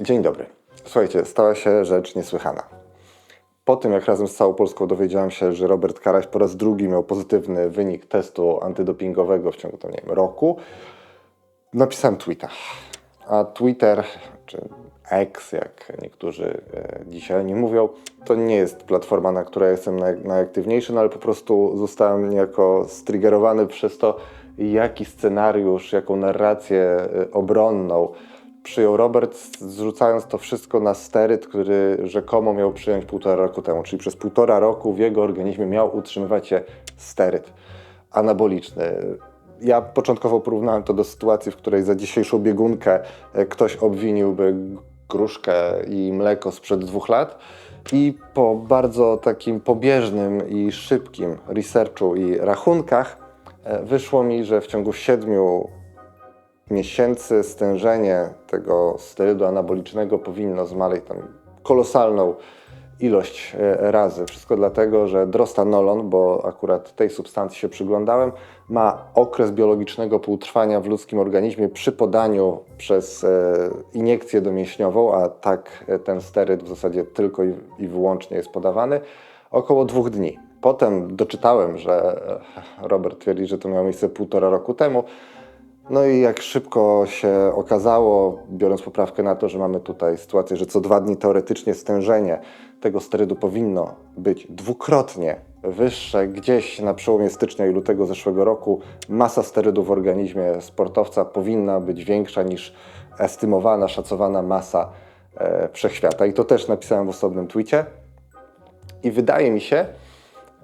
Dzień dobry. Słuchajcie, stała się rzecz niesłychana. Po tym, jak razem z całą Polską dowiedziałem się, że Robert Karaś po raz drugi miał pozytywny wynik testu antydopingowego w ciągu tam, nie wiem, roku, napisałem tweeta. A Twitter, czy X, jak niektórzy e, dzisiaj nie mówią, to nie jest platforma, na której jestem naj, najaktywniejszy, no ale po prostu zostałem niejako striggerowany przez to, jaki scenariusz, jaką narrację e, obronną przyjął Robert, zrzucając to wszystko na steryt, który rzekomo miał przyjąć półtora roku temu. Czyli przez półtora roku w jego organizmie miał utrzymywać się steryt anaboliczny. Ja początkowo porównałem to do sytuacji, w której za dzisiejszą biegunkę e, ktoś obwiniłby gruszkę i mleko sprzed dwóch lat. I po bardzo takim pobieżnym i szybkim researchu i rachunkach e, wyszło mi, że w ciągu siedmiu miesięcy stężenie tego sterydu anabolicznego powinno zmaleć tam kolosalną ilość e, razy. Wszystko dlatego, że drostanolon, bo akurat tej substancji się przyglądałem, ma okres biologicznego półtrwania w ludzkim organizmie przy podaniu przez e, iniekcję domięśniową, a tak e, ten steryd w zasadzie tylko i, wyłącznie jest podawany, około dwóch dni. Potem doczytałem, że Robert twierdzi, że to miało miejsce półtora roku temu. No i jak szybko się okazało, biorąc poprawkę na to, że mamy tutaj sytuację, że co dwa dni teoretycznie stężenie tego sterydu powinno być dwukrotnie wyższe, gdzieś na przełomie stycznia i lutego zeszłego roku masa sterydu w organizmie sportowca powinna być większa niż estymowana, szacowana masa e, wszechświata. I to też napisałem w osobnym twicie. I wydaje mi się,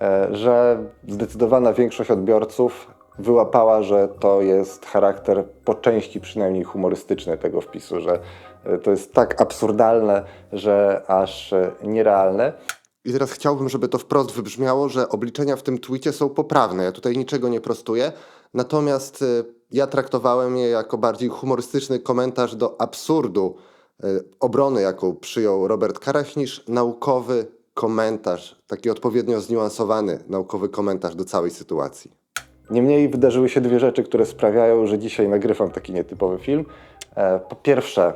e, że zdecydowana większość odbiorców wyłapała, że to jest charakter po części przynajmniej humorystyczny tego wpisu, że e, to jest tak absurdalne, że aż e, nierealne. I teraz chciałbym, żeby to wprost wybrzmiało, że obliczenia w tym twicie są poprawne. Ja tutaj niczego nie prostuję. Natomiast y, ja traktowałem je jako bardziej humorystyczny komentarz do absurdu obrony, jaką przyjął Robert Karaś, niż naukowy komentarz, taki odpowiednio zniuansowany naukowy komentarz do całej sytuacji. Niemniej wydarzyły się dwie rzeczy, które sprawiają, że dzisiaj nagrywam taki nietypowy film. E, Po pierwsze,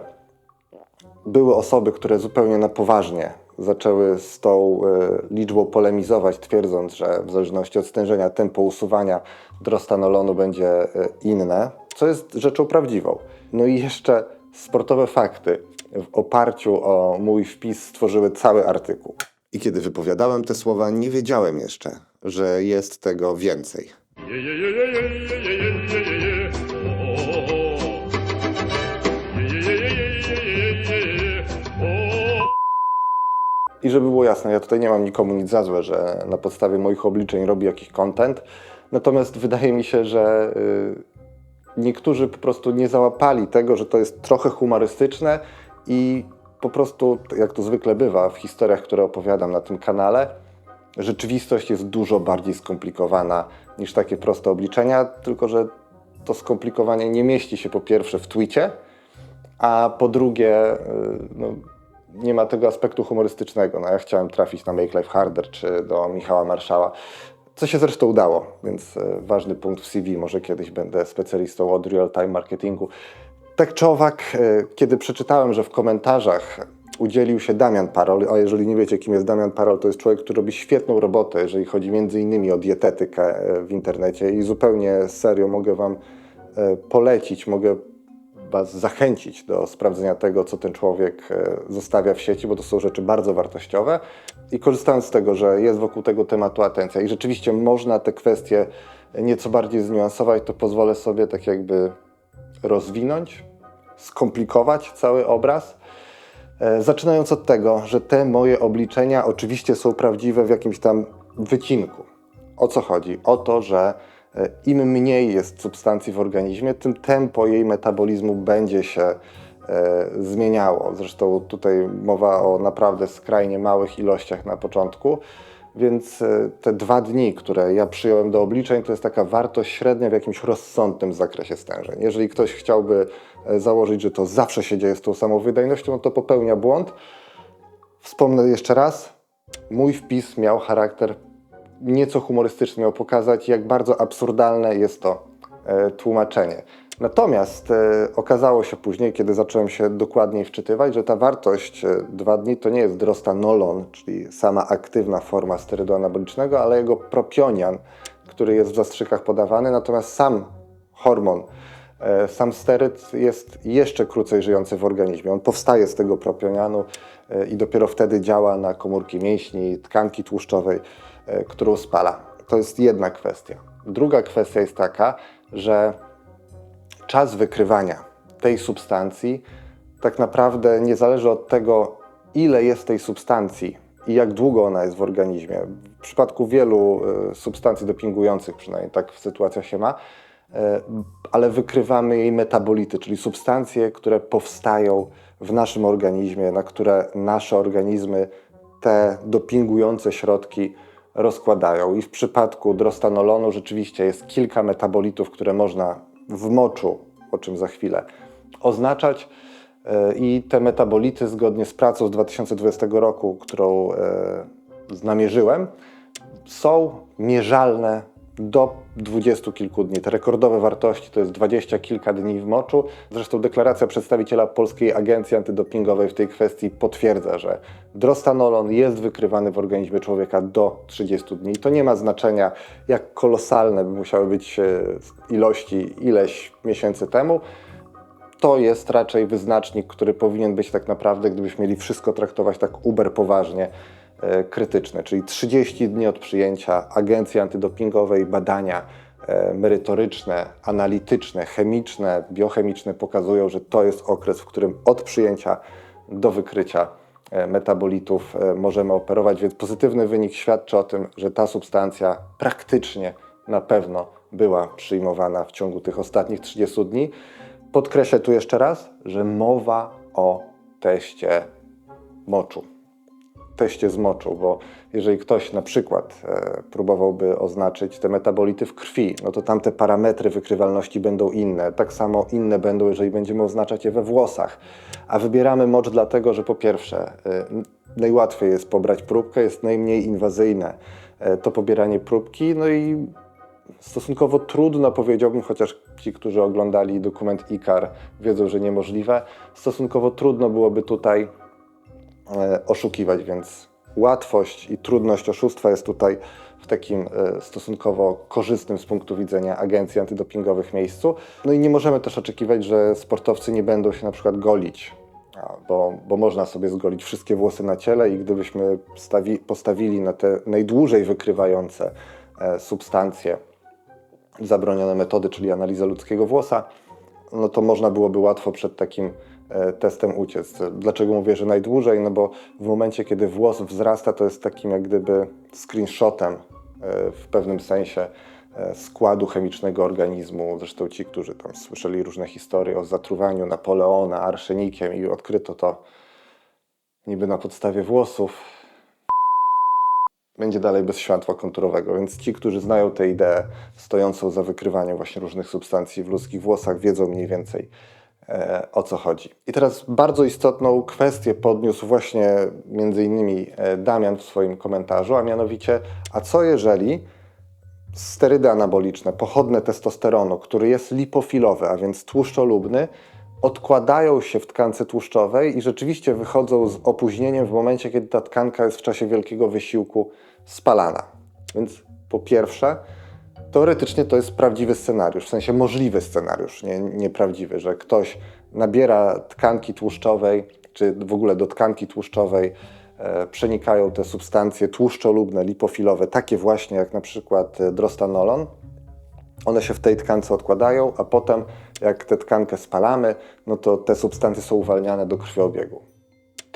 były osoby, które zupełnie na poważnie zaczęły z tą e, liczbą polemizować, twierdząc, że w zależności od stężenia tempo usuwania drostanolonu będzie e, inne, co jest rzeczą prawdziwą. No i jeszcze sportowe fakty w oparciu o mój wpis stworzyły cały artykuł. I kiedy wypowiadałem te słowa, nie wiedziałem jeszcze, że jest tego więcej. I żeby było jasne, ja tutaj nie mam nikomu nic za złe, że na podstawie moich obliczeń robi jakiś content. Natomiast wydaje mi się, że y, niektórzy po prostu nie załapali tego, że to jest trochę humorystyczne i po prostu, jak to zwykle bywa w historiach, które opowiadam na tym kanale, rzeczywistość jest dużo bardziej skomplikowana niż takie proste obliczenia, tylko że to skomplikowanie nie mieści się po pierwsze w twicie, a po drugie, y, no, nie ma tego aspektu humorystycznego. No, ja chciałem trafić na Make Life Harder czy do Michała Marszała, co się zresztą udało, więc y, ważny punkt w CV. Może kiedyś będę specjalistą od real-time marketingu. Tak czy owak, y, kiedy przeczytałem, że w komentarzach udzielił się Damian Parol, a jeżeli nie wiecie, kim jest Damian Parol, to jest człowiek, który robi świetną robotę, jeżeli chodzi między innymi o dietetykę y, w internecie i zupełnie serio mogę Wam y, polecić, mogę Was zachęcić do sprawdzenia tego, co ten człowiek e, zostawia w sieci, bo to są rzeczy bardzo wartościowe. I korzystając z tego, że jest wokół tego tematu atencja i rzeczywiście można te kwestie nieco bardziej zniuansować, to pozwolę sobie tak jakby rozwinąć, skomplikować cały obraz. E, Zaczynając od tego, że te moje obliczenia oczywiście są prawdziwe w jakimś tam wycinku. O co chodzi? O to, że e, im mniej jest substancji w organizmie, tym tempo jej metabolizmu będzie się e, zmieniało. Zresztą tutaj mowa o naprawdę skrajnie małych ilościach na początku. Więc e, te dwa dni, które ja przyjąłem do obliczeń, to jest taka wartość średnia w jakimś rozsądnym zakresie stężeń. Jeżeli ktoś chciałby e, założyć, że to zawsze się dzieje z tą samą wydajnością, no to popełnia błąd. Wspomnę jeszcze raz, mój wpis miał charakter nieco humorystyczny, miał pokazać, jak bardzo absurdalne jest to e, tłumaczenie. Natomiast e, okazało się później, kiedy zacząłem się dokładniej wczytywać, że ta wartość e, 2 dni to nie jest drostanolon, czyli sama aktywna forma sterydu anabolicznego, ale jego propionian, który jest w zastrzykach podawany, natomiast sam hormon, e, sam steryd jest jeszcze krócej żyjący w organizmie. On powstaje z tego propionianu e, i dopiero wtedy działa na komórki mięśni, tkanki tłuszczowej, e, którą spala. To jest jedna kwestia. Druga kwestia jest taka, że czas wykrywania tej substancji tak naprawdę nie zależy od tego, ile jest tej substancji i jak długo ona jest w organizmie. W przypadku wielu e, substancji dopingujących, przynajmniej tak w sytuacjach się ma, e, ale wykrywamy jej metabolity, czyli substancje, które powstają w naszym organizmie, na które nasze organizmy te dopingujące środki rozkładają. I w przypadku drostanolonu rzeczywiście jest kilka metabolitów, które można w moczu, o czym za chwilę, oznaczać. E, I te metabolity, zgodnie z pracą z 2020 roku, którą e, namierzyłem, są mierzalne do dwudziestu kilku dni. Te rekordowe wartości to jest dwadzieścia kilka dni w moczu. Zresztą deklaracja przedstawiciela Polskiej Agencji Antydopingowej w tej kwestii potwierdza, że drostanolon jest wykrywany w organizmie człowieka do 30 dni. To nie ma znaczenia, jak kolosalne by musiały być e, ilości ileś miesięcy temu to jest raczej wyznacznik, który powinien być tak naprawdę, gdybyśmy mieli wszystko traktować tak uber poważnie, krytyczny. Czyli 30 dni od przyjęcia agencji antydopingowej badania e, merytoryczne, analityczne, chemiczne, biochemiczne pokazują, że to jest okres, w którym od przyjęcia do wykrycia e, metabolitów e, możemy operować, więc pozytywny wynik świadczy o tym, że ta substancja praktycznie na pewno była przyjmowana w ciągu tych ostatnich 30 dni. Podkreślę tu jeszcze raz, że mowa o teście moczu. Teście z moczu, bo jeżeli ktoś na przykład e, próbowałby oznaczyć te metabolity w krwi, no to tamte parametry wykrywalności będą inne. Tak samo inne będą, jeżeli będziemy oznaczać je we włosach. A wybieramy mocz dlatego, że po pierwsze, e, najłatwiej jest pobrać próbkę, jest najmniej inwazyjne e, to pobieranie próbki, no i stosunkowo trudno, powiedziałbym, chociaż ci, którzy oglądali dokument IKAR, wiedzą, że niemożliwe. Stosunkowo trudno byłoby tutaj oszukiwać, więc łatwość i trudność oszustwa jest tutaj w takim e, stosunkowo korzystnym z punktu widzenia agencji antydopingowych miejscu. No i nie możemy też oczekiwać, że sportowcy nie będą się na przykład golić, bo, bo można sobie zgolić wszystkie włosy na ciele i gdybyśmy stawi, postawili na te najdłużej wykrywające e, substancje zabronione metody, czyli analiza ludzkiego włosa, no to można byłoby łatwo przed takim e, testem uciec. Dlaczego mówię, że najdłużej? No bo w momencie, kiedy włos wzrasta, to jest takim jak gdyby screenshotem e, w pewnym sensie e, składu chemicznego organizmu. Zresztą ci, którzy tam słyszeli różne historie o zatruwaniu Napoleona arszenikiem i odkryto to niby na podstawie włosów, będzie dalej bez światła konturowego. Więc ci, którzy znają tę ideę stojącą za wykrywaniem właśnie różnych substancji w ludzkich włosach, wiedzą mniej więcej e, o co chodzi. I teraz bardzo istotną kwestię podniósł właśnie między innymi e, Damian w swoim komentarzu, a mianowicie, a co jeżeli sterydy anaboliczne, pochodne testosteronu, który jest lipofilowy, a więc tłuszczolubny, odkładają się w tkance tłuszczowej i rzeczywiście wychodzą z opóźnieniem w momencie, kiedy ta tkanka jest w czasie wielkiego wysiłku spalana. Więc po pierwsze, teoretycznie to jest prawdziwy scenariusz, w sensie możliwy scenariusz, nie, nieprawdziwy, że ktoś nabiera tkanki tłuszczowej, czy w ogóle do tkanki tłuszczowej e, przenikają te substancje tłuszczolubne, lipofilowe, takie właśnie jak na przykład e, drostanolon, one się w tej tkance odkładają, a potem jak tę tkankę spalamy, no to te substancje są uwalniane do krwiobiegu.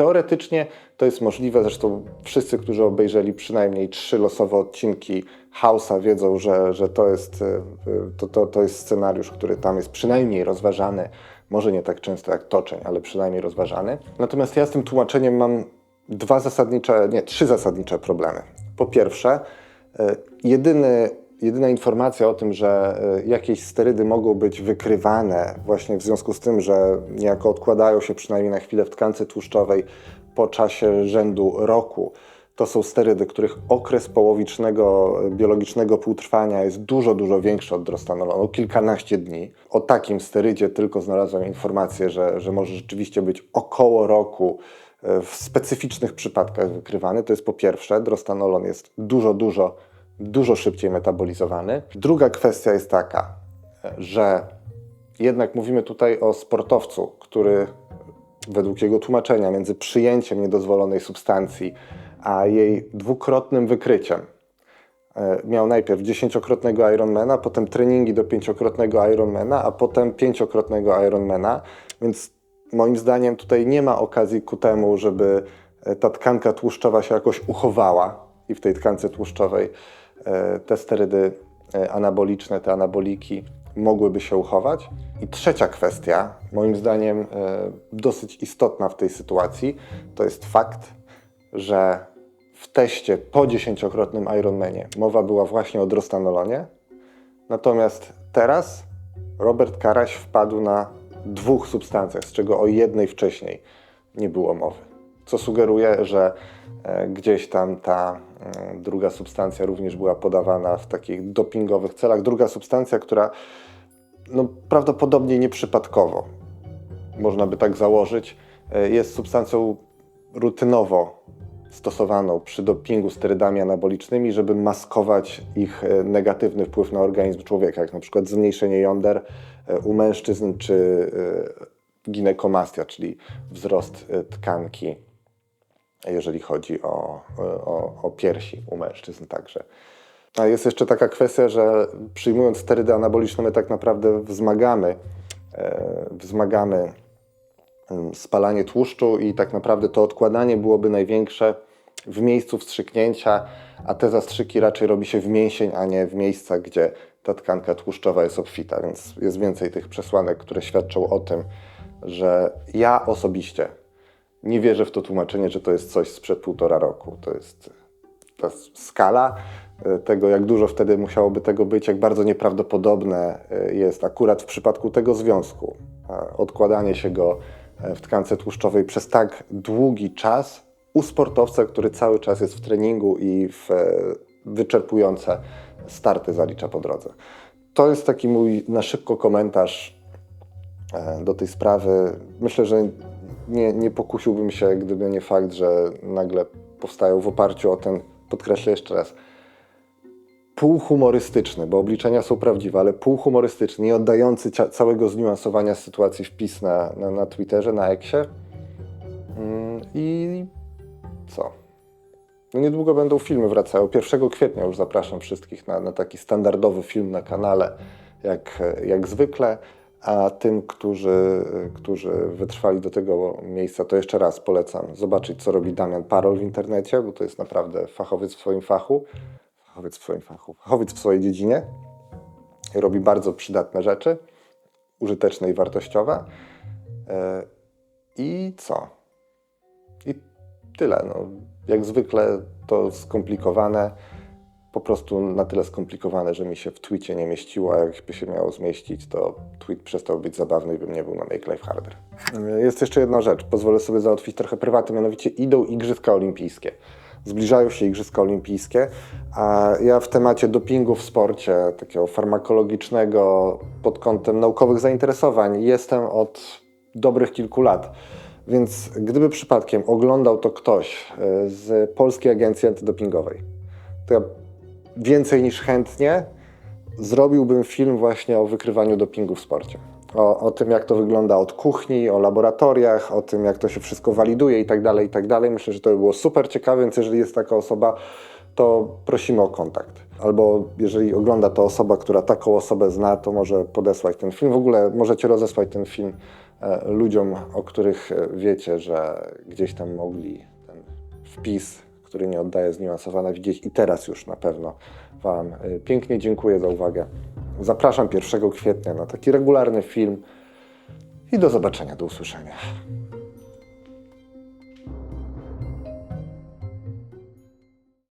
Teoretycznie to jest możliwe, zresztą wszyscy, którzy obejrzeli przynajmniej trzy losowe odcinki House'a wiedzą, że, że to, jest, e, to, to, to jest scenariusz, który tam jest przynajmniej rozważany, może nie tak często jak toczeń, ale przynajmniej rozważany. Natomiast ja z tym tłumaczeniem mam dwa zasadnicze, nie, trzy zasadnicze problemy. Po pierwsze, e, jedyny jedyna informacja o tym, że e, jakieś sterydy mogą być wykrywane właśnie w związku z tym, że niejako odkładają się przynajmniej na chwilę w tkance tłuszczowej po czasie rzędu roku, To są sterydy, których okres połowicznego e, biologicznego półtrwania jest dużo, dużo większy od drostanolonu, kilkanaście dni. O takim sterydzie tylko znalazłem informację, że, że może rzeczywiście być około roku e, w specyficznych przypadkach wykrywany. To jest po pierwsze, drostanolon jest dużo, dużo, dużo szybciej metabolizowany. Druga kwestia jest taka, że jednak mówimy tutaj o sportowcu, który według jego tłumaczenia między przyjęciem niedozwolonej substancji a jej dwukrotnym wykryciem e, miał najpierw dziesięciokrotnego Ironmana, potem treningi do pięciokrotnego Ironmana, a potem pięciokrotnego Ironmana, więc moim zdaniem tutaj nie ma okazji ku temu, żeby e, ta tkanka tłuszczowa się jakoś uchowała i w tej tkance tłuszczowej te sterydy e, anaboliczne, te anaboliki mogłyby się uchować. I trzecia kwestia, moim zdaniem e, dosyć istotna w tej sytuacji, to jest fakt, że w teście po dziesięciokrotnym Ironmanie mowa była właśnie o drostanolonie, natomiast teraz Robert Karaś wpadł na dwóch substancjach, z czego o jednej wcześniej nie było mowy. Co sugeruje, że e, gdzieś tam ta e, druga substancja również była podawana w takich dopingowych celach. Druga substancja, która no, prawdopodobnie nieprzypadkowo, można by tak założyć, e, jest substancją rutynowo stosowaną przy dopingu sterydami anabolicznymi, żeby maskować ich e, negatywny wpływ na organizm człowieka, jak na przykład zmniejszenie jąder e, u mężczyzn czy e, ginekomastia, czyli wzrost e, tkanki, jeżeli chodzi o, o, o piersi u mężczyzn także. A jest jeszcze taka kwestia, że przyjmując sterydy anaboliczne, my tak naprawdę wzmagamy, e, wzmagamy em, spalanie tłuszczu i tak naprawdę to odkładanie byłoby największe w miejscu wstrzyknięcia, a te zastrzyki raczej robi się w mięsień, a nie w miejscach, gdzie ta tkanka tłuszczowa jest obfita, więc jest więcej tych przesłanek, które świadczą o tym, że ja osobiście nie wierzę w to tłumaczenie, że to jest coś sprzed półtora roku. To jest ta skala e, tego, jak dużo wtedy musiałoby tego być, jak bardzo nieprawdopodobne e, jest akurat w przypadku tego związku. Odkładanie się go e, w tkance tłuszczowej przez tak długi czas u sportowca, który cały czas jest w treningu i w wyczerpujące starty zalicza po drodze. To jest taki mój na szybko komentarz do tej sprawy. Myślę, że nie, nie pokusiłbym się, gdyby nie fakt, że nagle powstają w oparciu o ten, podkreślę jeszcze raz, półhumorystyczny, bo obliczenia są prawdziwe, ale półhumorystyczny, nie oddający całego zniuansowania sytuacji wpis na, na, na Twitterze, na Eksie. Mm, I co? No niedługo będą filmy wracają. 1 kwietnia już zapraszam wszystkich na, na taki standardowy film na kanale, jak, jak zwykle. A tym, którzy, którzy wytrwali do tego miejsca, to jeszcze raz polecam zobaczyć, co robi Damian Parol w internecie, bo to jest naprawdę fachowiec w swoim fachu. Fachowiec w swoim fachu, fachowiec w swojej dziedzinie. Robi bardzo przydatne rzeczy, użyteczne i wartościowe. E, I co? I tyle. No, jak zwykle to skomplikowane, po prostu na tyle skomplikowane, że mi się w tweetie nie mieściło, a jakby się miało zmieścić, to tweet przestał być zabawny i bym nie był na Make Life Harder. Jest jeszcze jedna rzecz, pozwolę sobie załatwić trochę prywatnie, mianowicie idą Igrzyska Olimpijskie. Zbliżają się Igrzyska Olimpijskie, a ja w temacie dopingu w sporcie, takiego farmakologicznego pod kątem naukowych zainteresowań, jestem od dobrych kilku lat. Więc gdyby przypadkiem oglądał to ktoś e, z Polskiej Agencji Antydopingowej, to ja więcej niż chętnie zrobiłbym film właśnie o wykrywaniu dopingu w sporcie. O, o tym, jak to wygląda od kuchni, o laboratoriach, o tym, jak to się wszystko waliduje i tak dalej, i tak dalej. Myślę, że to by było super ciekawe, więc jeżeli jest taka osoba, to prosimy o kontakt. Albo jeżeli ogląda to osoba, która taką osobę zna, to może podesłać ten film. W ogóle możecie rozesłać ten film e, ludziom, o których e, wiecie, że gdzieś tam mogli ten wpis, który nie oddaje zniuansowane, widzieć i teraz już na pewno Wam e, pięknie dziękuję za uwagę. Zapraszam 1 kwietnia na taki regularny film i do zobaczenia, do usłyszenia.